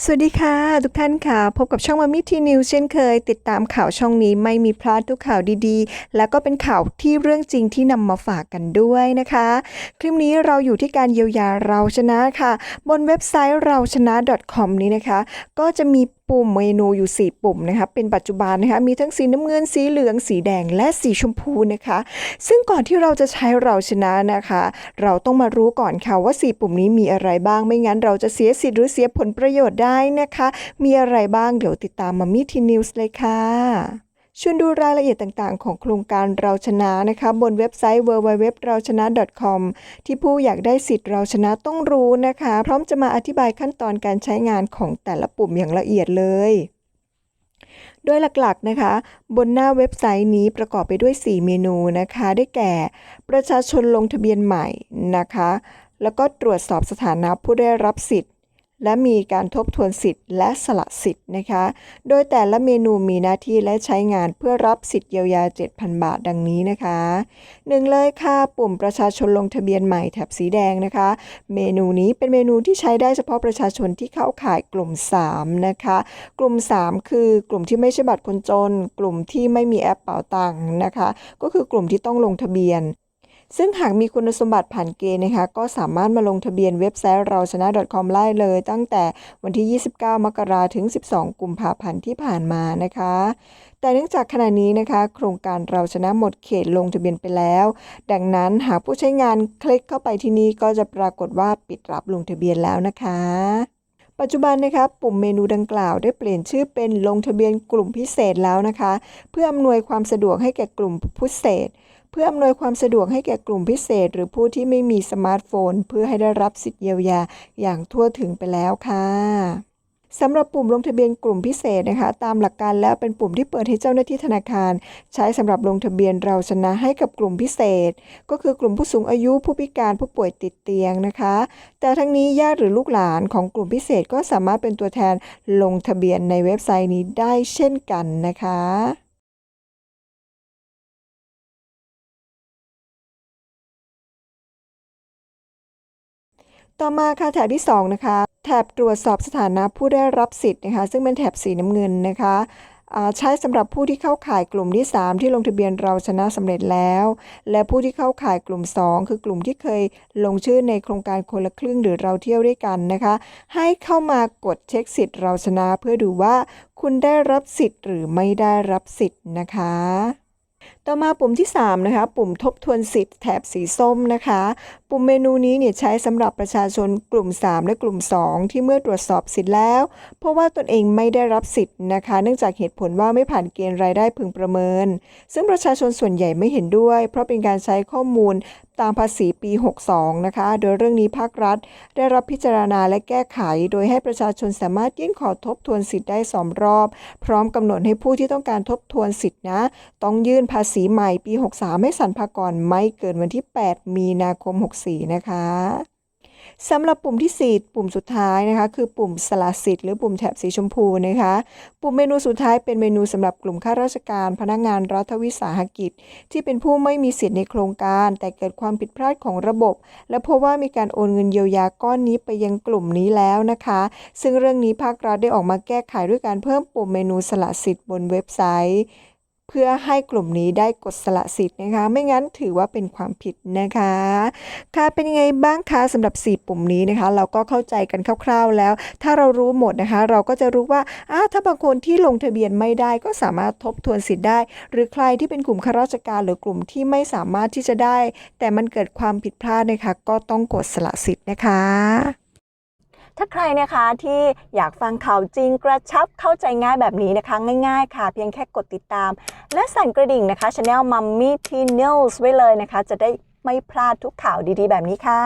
สวัสดีค่ะ ทุกท่านค่ะ พบกับช่องมามิทีนิวเช่นเคย ติดตามข่าวช่องนี้ไม่มีพลาดทุกข่าวดีๆ แล้วก็เป็นข่าวที่เรื่องจริงที่นำมาฝากกันด้วยนะคะ คลิปนี้เราอยู่ที่การเยียวยาเราชนะค่ะ บนเว็บไซต์เราชนะ .com นี้นะคะ ก็จะมี ปุ่มเมนูอยู่ 4 ปุ่มนะคะเป็นปัจจุบันนะคะมีทั้งสีน้ำเงินสีเหลืองสีแดงและสีชมพูนะคะ ซึ่งก่อนที่เราจะใช้เราชนะนะคะ เราต้องมารู้ก่อนค่ะว่า 4 ปุ่มนี้มีอะไรบ้างไม่งั้น เราจะเสียสิทธิ์หรือเสียผลประโยชน์ได้นะคะ มีอะไรบ้างเดี๋ยวติดตามมามีทีนิวส์เลยค่ะ ชวนดูรายละเอียดต่างๆ ของโครงการเราชนะนะคะ บนเว็บไซต์ www เราชนะ .com ที่ผู้อยากได้สิทธิ์เราชนะต้องรู้นะคะ พร้อมจะมาอธิบายขั้นตอนการใช้งานของแต่ละปุ่มอย่างละเอียดเลยโดยหลักๆนะคะ บนหน้าเว็บไซต์นี้ประกอบไปด้วย 4 เมนูนะคะ ได้แก่ ประชาชนลงทะเบียนใหม่นะคะ แล้วก็ตรวจสอบสถานะผู้ได้รับสิทธิ์ และมีการทบทวนสิทธิ์และสละสิทธิ์นะคะ โดยแต่ละเมนูมีหน้าที่และใช้งานเพื่อรับสิทธิ์เยียวยา 7,000 บาทดังนี้นะคะหนึ่งเลยค่ะ ปุ่มประชาชนลงทะเบียนใหม่แถบสีแดงนะคะ เมนูนี้เป็นเมนูที่ใช้ได้เฉพาะประชาชนที่เข้าข่ายกลุ่ม 3 นะคะ กลุ่ม 3 คือกลุ่มที่ไม่ใช่บัตรคนจน กลุ่มที่ไม่มีแอปเป๋าตังค์นะคะ ก็คือกลุ่มที่ต้องลงทะเบียน ซึ่งหากมีคุณสมบัติผ่านเกณฑ์นะคะ ก็สามารถมาลงทะเบียนเว็บไซต์เราชนะ .com ได้เลย ตั้งแต่วันที่ 29 มกราถึง 12 กุมภาพันธ์ที่ผ่านมานะคะ แต่เนื่องจากขณะนี้นะคะ โครงการเราชนะหมดเขตลงทะเบียนไปแล้ว ดังนั้นหากผู้ใช้งานคลิกเข้าไปที่นี่ก็จะปรากฏว่าปิดรับลงทะเบียนแล้วนะคะ ปัจจุบันนะคะปุ่มเมนูดังกล่าวได้เปลี่ยนชื่อเป็นลงทะเบียนกลุ่มพิเศษแล้วนะคะ เพื่ออำนวยความสะดวกให้แก่กลุ่มพิเศษ เพื่ออำนวยความสะดวกให้แก่กลุ่มพิเศษ หรือผู้ที่ไม่มีสมาร์ทโฟน เพื่อให้ได้รับสิทธิเยียวยาอย่างทั่วถึงไปแล้วค่ะ สำหรับปุ่มลงทะเบียนกลุ่มพิเศษนะคะ ตามหลักการแล้วเป็นปุ่มที่เปิดให้เจ้าหน้าที่ธนาคาร ใช้สำหรับลงทะเบียนเราชนะให้กับกลุ่มพิเศษ ก็คือกลุ่มผู้สูงอายุผู้พิการผู้ป่วยติดเตียงนะคะ แต่ทั้งนี้ญาติหรือลูกหลานของกลุ่มพิเศษก็สามารถเป็นตัวแทนลงทะเบียนในเว็บไซต์นี้ได้เช่นกันนะคะต่อมาค่ะแถบที่ 2 นะคะ แถบตรวจสอบสถานะผู้ได้รับสิทธิ์นะคะ ซึ่งเป็นแถบสีน้ำเงินนะคะใช้สำหรับผู้ที่เข้าข่ายกลุ่มที่ 3 ที่ลงทะเบียนเราชนะสำเร็จแล้ว และผู้ที่เข้าข่ายกลุ่ม 2 คือกลุ่มที่เคยลงชื่อในโครงการคนละครึ่งหรือเราเที่ยวด้วยกันนะคะ ให้เข้ามากดเช็คสิทธิ์เราชนะ เพื่อดูว่าคุณได้รับสิทธิ์หรือไม่ได้รับสิทธิ์นะคะต่อมาปุ่มที่ 3 นะคะ ปุ่มทบทวนสิทธิ์แถบสีส้มนะคะ ปุ่มเมนูนี้เนี่ยใช้สำหรับประชาชนกลุ่ม 3 และกลุ่ม 2 ที่เมื่อตรวจสอบสิทธิ์แล้ว เพราะว่าตนเองไม่ได้รับสิทธิ์นะคะ เนื่องจากเหตุผลว่าไม่ผ่านเกณฑ์รายได้พึงประเมิน ซึ่งประชาชนส่วนใหญ่ไม่เห็นด้วย เพราะเป็นการใช้ข้อมูลตามภาษีปี 62 นะคะ โดยเรื่องนี้ภาครัฐ ได้รับพิจารณาและแก้ไข โดยให้ประชาชนสามารถยื่นขอทบทวนสิทธิ์ได้สองรอบ พร้อมกำหนดให้ผู้ที่ต้องการทบทวนสิทธินะ ต้องยื่นภาษใหม่ปี 63 ให้สรรพากรไม่เกินวันที่ 8 มีนาคม 64 นะคะสำหรับปุ่มที่ 4 ปุ่มสุดท้ายนะคะ คือปุ่มสละสิทธิ์หรือปุ่มแถบสีชมพูนะคะ ปุ่มเมนูสุดท้ายเป็นเมนูสำหรับกลุ่มข้าราชการ พนักงานรัฐวิสาหกิจ ที่เป็นผู้ไม่มีสิทธิ์ในโครงการ แต่เกิดความผิดพลาดของระบบ และพบว่ามีการโอนเงินเยียวยาก้อนนี้ไปยังกลุ่มนี้แล้วนะคะ ซึ่งเรื่องนี้ภาครัฐได้ออกมาแก้ไขด้วยการเพิ่มปุ่มเมนูสละสิทธิ์บนเว็บไซต์ พื่อให้กลุ่มนี้ได้กดสละสิทธิ์นะคะ ไม่งั้นถือว่าเป็นความผิดนะคะ ค่ะเป็นยังไงบ้างคะสำหรับ 4 ปุ่มนี้นะคะ เราก็เข้าใจกันคร่าว ๆแล้ว ถ้าเรารู้หมดนะคะ เราก็จะรู้ว่าอ่าถ้าบางคนที่ลงทะเบียนไม่ได้ก็สามารถทบทวนสิทธิ์ได้ หรือใครที่เป็นกลุ่มข้าราชการหรือกลุ่มที่ไม่สามารถที่จะได้ แต่มันเกิดความผิดพลาดนะคะ ก็ต้องกดสละสิทธิ์นะคะ ถ้าใครนะคะที่อยากฟังข่าวจริงกระชับเข้าใจง่ายแบบนี้นะคะ ง่ายๆ ค่ะ เพียงแค่กดติดตาม และสั่นกระดิ่งนะคะช anel Mummy T News ไว้เลยนะคะ จะได้ไม่พลาดทุกข่าวดีๆ แบบนี้ค่ะ